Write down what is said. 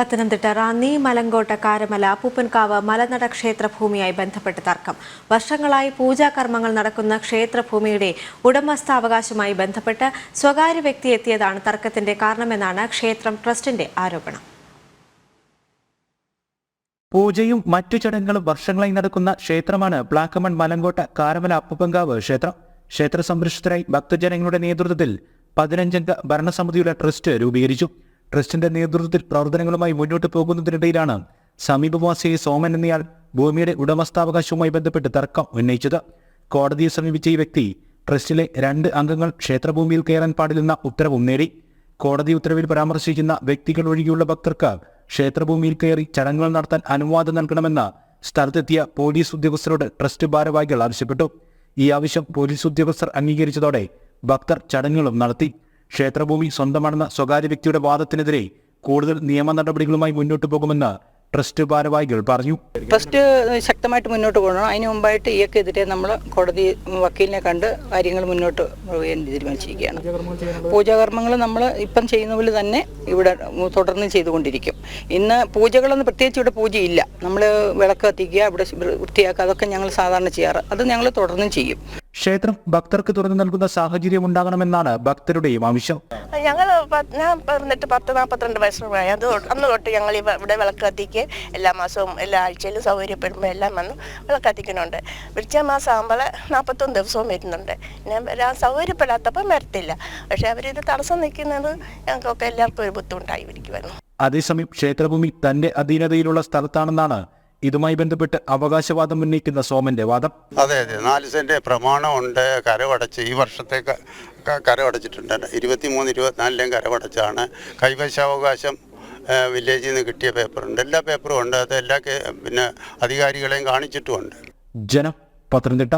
പത്തനംതിട്ട റാന്നി മലങ്കോട്ട കാരമല അപ്പൂപ്പൻകാവ് മലനട ക്ഷേത്രഭൂമിയായി ബന്ധപ്പെട്ട തർക്കം. വർഷങ്ങളായി പൂജാകർമ്മങ്ങൾ നടക്കുന്ന ക്ഷേത്രഭൂമിയുടെ ഉടമസ്ഥാവകാശമായി ബന്ധപ്പെട്ട് സ്വകാര്യ വ്യക്തി എത്തിയതാണ് തർക്കത്തിന്റെ കാരണമെന്നാണ് ക്ഷേത്രം ട്രസ്റ്റിന്റെ ആരോപണം. പൂജയും മറ്റു ചടങ്ങുകളും വർഷങ്ങളായി നടക്കുന്ന ക്ഷേത്രമാണ് പ്ലാക്കമൺ മലങ്കോട്ട കാരമല അപ്പുപങ്കാവ് ക്ഷേത്രം. ക്ഷേത്ര സംരക്ഷണത്തിനായി ഭക്തജനങ്ങളുടെ നേതൃത്വത്തിൽ പതിനഞ്ചംഗ ഭരണസമിതിയുടെ ട്രസ്റ്റ് രൂപീകരിച്ചു. ട്രസ്റ്റിന്റെ നേതൃത്വത്തിൽ പ്രവർത്തനങ്ങളുമായി മുന്നോട്ട് പോകുന്നതിനിടയിലാണ് സമീപവാസി സോമൻ എന്നയാൾ ഭൂമിയുടെ ഉടമസ്ഥാവകാശവുമായി ബന്ധപ്പെട്ട് തർക്കം ഉന്നയിച്ചത്. കോടതിയെ സമീപിച്ച ഈ വ്യക്തി ട്രസ്റ്റിലെ രണ്ട് അംഗങ്ങൾ ക്ഷേത്രഭൂമിയിൽ കയറാൻ പാടില്ലെന്ന ഉത്തരവും നേടി. കോടതി ഉത്തരവിൽ പരാമർശിക്കുന്ന വ്യക്തികൾ ഒഴികെയുള്ള ഭക്തർക്ക് ക്ഷേത്രഭൂമിയിൽ കയറി ചടങ്ങുകൾ നടത്താൻ അനുവാദം നൽകണമെന്ന് സ്ഥലത്തെത്തിയ പോലീസ് ഉദ്യോഗസ്ഥരോട് ട്രസ്റ്റ് ഭാരവാഹികൾ ആവശ്യപ്പെട്ടു. ഈ ആവശ്യം പോലീസ് ഉദ്യോഗസ്ഥർ അംഗീകരിച്ചതോടെ ഭക്തർ ചടങ്ങുകളും നടത്തി. ക്ഷേത്രഭൂമി സ്വന്തമാണെന്ന സ്വകാര്യ വ്യക്തിയുടെ വാദത്തിനെതിരെ കൂടുതൽ നിയമ നടപടികളുമായി മുന്നോട്ടു പോകുമെന്ന് ട്രസ്റ്റ് ഭാരവാഹികൾ പറഞ്ഞു. ട്രസ്റ്റ് ശക്തമായിട്ട് മുന്നോട്ട് പോകണം. അതിന് മുമ്പായിട്ട് ഇയക്കെതിരെ നമ്മൾ കോടതി വക്കീലിനെ കണ്ട് കാര്യങ്ങൾ മുന്നോട്ട് പോകാൻ തീരുമാനിച്ചിരിക്കുകയാണ്. പൂജാകർമ്മങ്ങൾ നമ്മൾ ഇപ്പം ചെയ്യുന്ന പോലെ തന്നെ ഇവിടെ തുടർന്ന് ചെയ്തുകൊണ്ടിരിക്കും. ഇന്ന് പൂജകളൊന്നും പ്രത്യേകിച്ച് ഇവിടെ പൂജയില്ല. നമ്മൾ വിളക്ക് കത്തിക്കുക ഇവിടെ വൃത്തിയാക്കുക അതൊക്കെ ഞങ്ങൾ സാധാരണ ചെയ്യാറ്. അത് ഞങ്ങൾ തുടർന്നും ചെയ്യും. ക്ഷേത്രം ഭക്തർക്ക് തുറന്നു നൽകുന്ന സാഹചര്യം ഉണ്ടാകണമെന്നാണ് ഭക്തരുടെയും ആവശ്യം. ഞങ്ങൾ ഞാൻ പറഞ്ഞിട്ട് പത്ത് നാൽപ്പത്തിരണ്ട് വയസ്സുമായി. അത് തൊട്ട് അന്ന് തൊട്ട് ഞങ്ങൾ ഇവിടെ വിളക്ക് കത്തിക്ക് എല്ലാ മാസവും എല്ലാ ആഴ്ചയിലും സൗകര്യപ്പെടുമ്പോൾ എല്ലാം വന്ന് വിളക്ക് കത്തിക്കുന്നുണ്ട് വിളിച്ച മാസം ആകുമ്പോൾ നാൽപ്പത്തൊന്ന് ദിവസവും വരുന്നുണ്ട്. ഞാൻ വരാൻ സൗകര്യപ്പെടാത്തപ്പം വരത്തില്ല. പക്ഷേ അവരിത് തടസ്സം നിൽക്കുന്നത് ഞങ്ങൾക്കൊക്കെ എല്ലാവർക്കും ഒരു ബുദ്ധിമുട്ടായി ഇരിക്കുമായിരുന്നു അതേസമയം ക്ഷേത്രഭൂമി തന്റെ അധീനതയിലുള്ള സ്ഥലത്താണെന്നാണ് ഇതുമായി ബന്ധപ്പെട്ട് അവകാശവാദം ഉന്നയിക്കുന്ന സോമന്റെ വാദം. അതെ അതെ. നാല് സെന്റ് പ്രമാണമുണ്ട്. കരവടച്ച് ഈ വർഷത്തെ കരവടച്ചിട്ടുണ്ട്. ഇരുപത്തിമൂന്ന് ഇരുപത്തിനാലിലെയും കരവടച്ചാണ്. കൈവശാവകാശം വില്ലേജിൽ നിന്ന് കിട്ടിയ പേപ്പറുണ്ട്. എല്ലാ പേപ്പറും ഉണ്ട്. അത് എല്ലാ പിന്നെ അധികാരികളെയും കാണിച്ചിട്ടുമുണ്ട്. ജനം പത്തനംതിട്ട.